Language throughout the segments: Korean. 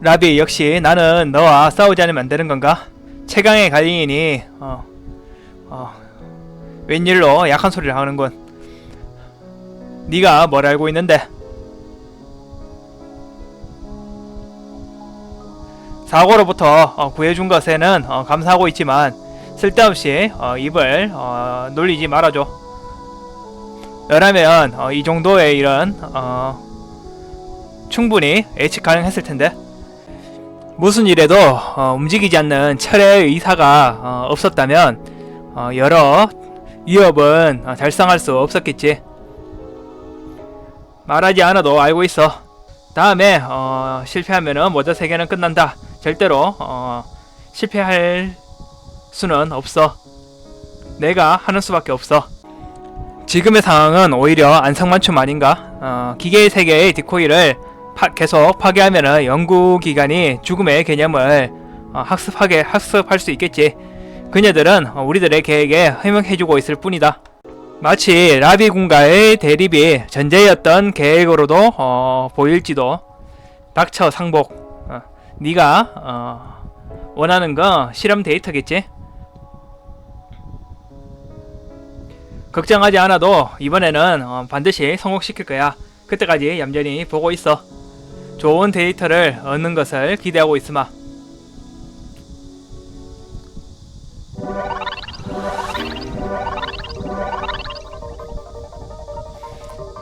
라비 역시 나는 너와 싸우지 않으면 안 되는 건가? 최강의 갈린이니 어, 어, 웬일로 약한 소리를 하는군. 네가 뭘 알고 있는데? 사고로부터 어, 구해준 것에는 어, 감사하고 있지만 쓸데없이 어, 입을 어, 놀리지 말아줘. 너라면 어, 이 정도의 일은 어, 충분히 예측 가능했을 텐데 무슨 일에도 어, 움직이지 않는 철의 의사가 어, 없었다면 어, 여러 위협은 어, 달성할 수 없었겠지. 말하지 않아도 알고 있어. 다음에 어, 실패하면은 모자 세 개는 끝난다. 절대로 어, 실패할 수는 없어. 내가 하는 수밖에 없어. 지금의 상황은 오히려 안성맞춤 아닌가? 어, 기계의 세계의 디코이를 파- 계속 파괴하면은 연구 기관이 죽음의 개념을 어, 학습하게 학습할 수 있겠지. 그녀들은 어, 우리들의 계획에 해명해주고 있을 뿐이다. 마치 라비 군가의 대립이 전제였던 계획으로도 어, 보일지도. 닥쳐 상복. 어, 네가 어, 원하는 건 실험 데이터겠지. 걱정하지 않아도 이번에는 어, 반드시 성공시킬 거야. 그때까지 얌전히 보고 있어. 좋은 데이터를 얻는 것을 기대하고 있으마.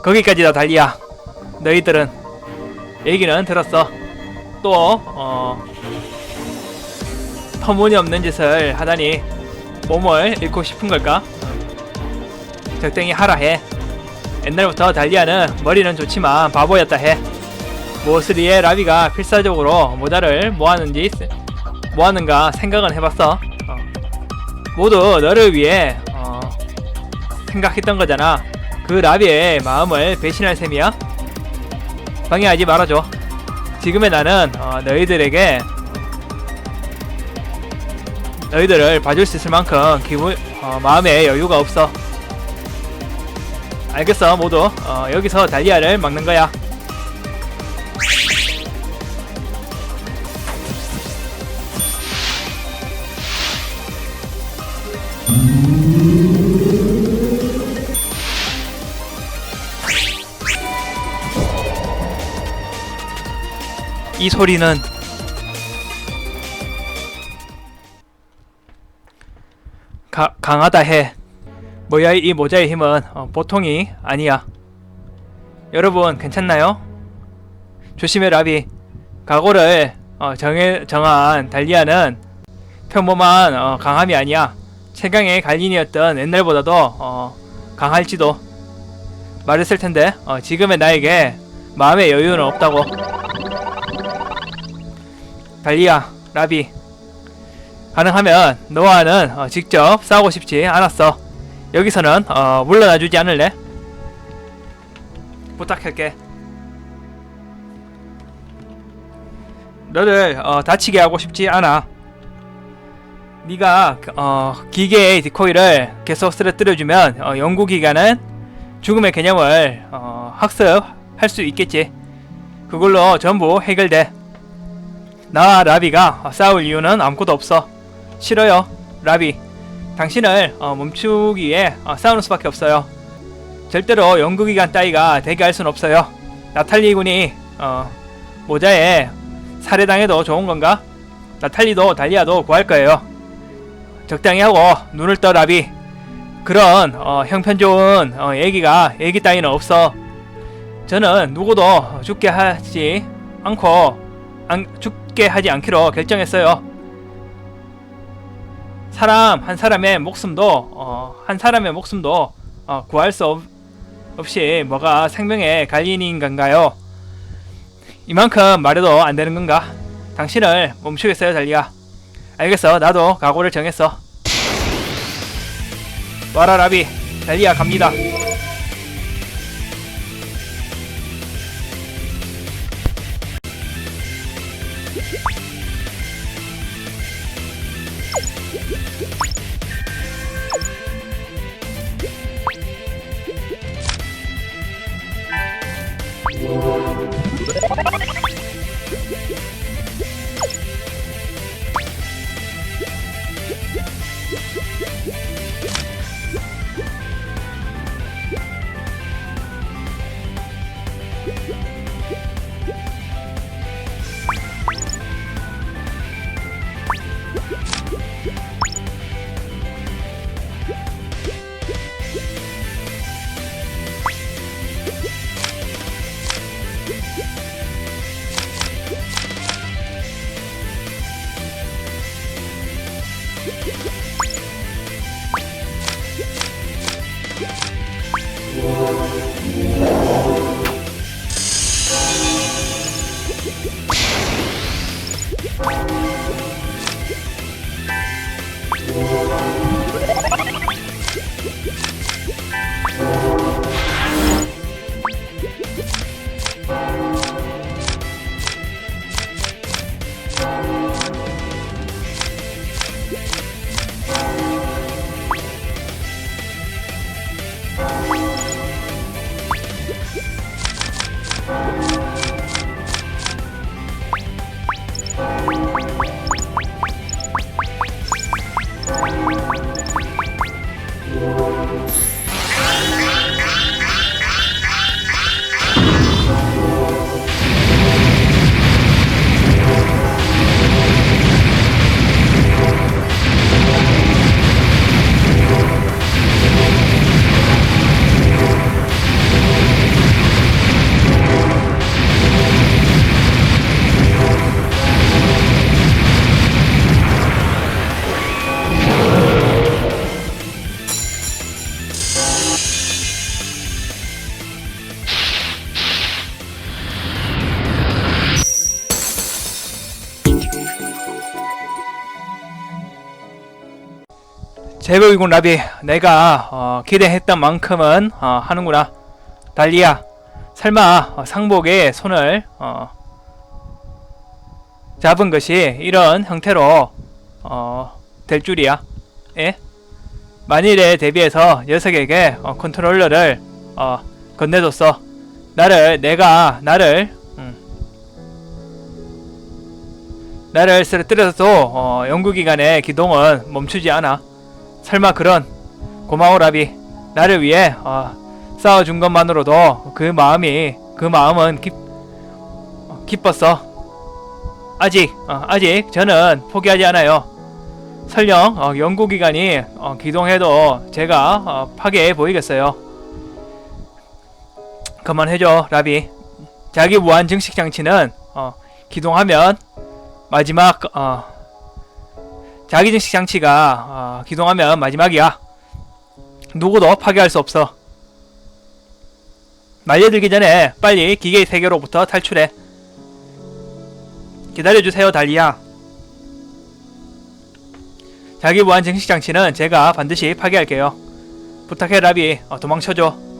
거기까지다 달리야. 너희들은 얘기는 들었어. 또 어, 터무니없는 짓을 하다니 몸을 잃고 싶은 걸까? 적당히 하라 해. 옛날부터 달리아는 머리는 좋지만 바보였다 해. 모스리의 라비가 필사적으로 모자를 뭐하는지 뭐하는가 생각은 해봤어. 어. 모두 너를 위해 어, 생각했던 거잖아. 그 라비의 마음을 배신할 셈이야? 방해하지 말아줘. 지금의 나는 어, 너희들에게 너희들을 봐줄 수 있을 만큼 기분 어, 마음에 여유가 없어. 알겠어 모두 어, 여기서 달리아를 막는 거야. 이 소리는 가, 강하다 해. 뭐야 이 모자의 힘은 어, 보통이 아니야. 여러분 괜찮나요? 조심해 라비. 각오를 어, 정해 정한 달리아는 평범한 어, 강함이 아니야. 최강의 갈린이었던 옛날보다도 어, 강할지도 말했을 텐데 어, 지금의 나에게 마음의 여유는 없다고. 달리아, 라비. 가능하면 너와는 어, 직접 싸우고 싶지 않았어. 여기서는 어, 물러나 주지 않을래? 부탁할게. 너를 어, 다치게 하고 싶지 않아. 네가 어, 기계의 디코이를 계속 쓰러뜨려주면 어, 연구기관은 죽음의 개념을 어, 학습할 수 있겠지. 그걸로 전부 해결돼. 나와 라비가 어, 싸울 이유는 아무것도 없어. 싫어요, 라비. 당신을 어, 멈추기 위해 어, 싸우는 수밖에 없어요. 절대로 연구기관 따위가 되게 할순 없어요. 나탈리 군이 어, 모자에 살해당해도 좋은 건가? 나탈리도 달리아도 구할 거예요. 적당히 하고 눈을 떠 라비. 그런 어, 형편 좋은 어, 얘기가 얘기 따위는 없어. 저는 누구도 죽게 하지 않고 안, 죽게 하지 않기로 결정했어요. 사람 한 사람의 목숨도 어, 한 사람의 목숨도 어, 구할 수 없, 없이 뭐가 생명의 갈린인 건가요? 이만큼 말해도 안 되는 건가? 당신을 멈추겠어요, 달리야. 알겠어, 나도 각오를 정했어. 와라 라비, 달리야 갑니다. 제법이군 라비 내가 어, 기대했던 만큼은 어, 하는구나. 달리야 설마 어, 상복에 손을 어, 잡은 것이 이런 형태로 어, 될 줄이야? 예? 만일에 대비해서 녀석에게 어, 컨트롤러를 어, 건네줬어. 나를 내가 나를 음, 나를 쓰러뜨려도 어, 연구기관의 기동은 멈추지 않아 설마 그런 고마워 라비. 나를 위해 어, 싸워준 것만으로도 그 마음이 그 마음은 기, 어, 기뻤어. 아직 어, 아직 저는 포기하지 않아요. 설령 어, 연구기관이 어, 기동해도 제가 어, 파괴해 보이겠어요. 그만해줘 라비. 자기 무한 증식 장치는 어, 기동하면 마지막 어, 자기 증식 장치가 어, 기동하면 마지막이야. 누구도 파괴할 수 없어. 말려들기 전에 빨리 기계의 세계로부터 탈출해. 기다려주세요, 달리야. 자기 무한 증식 장치는 제가 반드시 파괴할게요. 부탁해, 라비. 어, 도망쳐줘.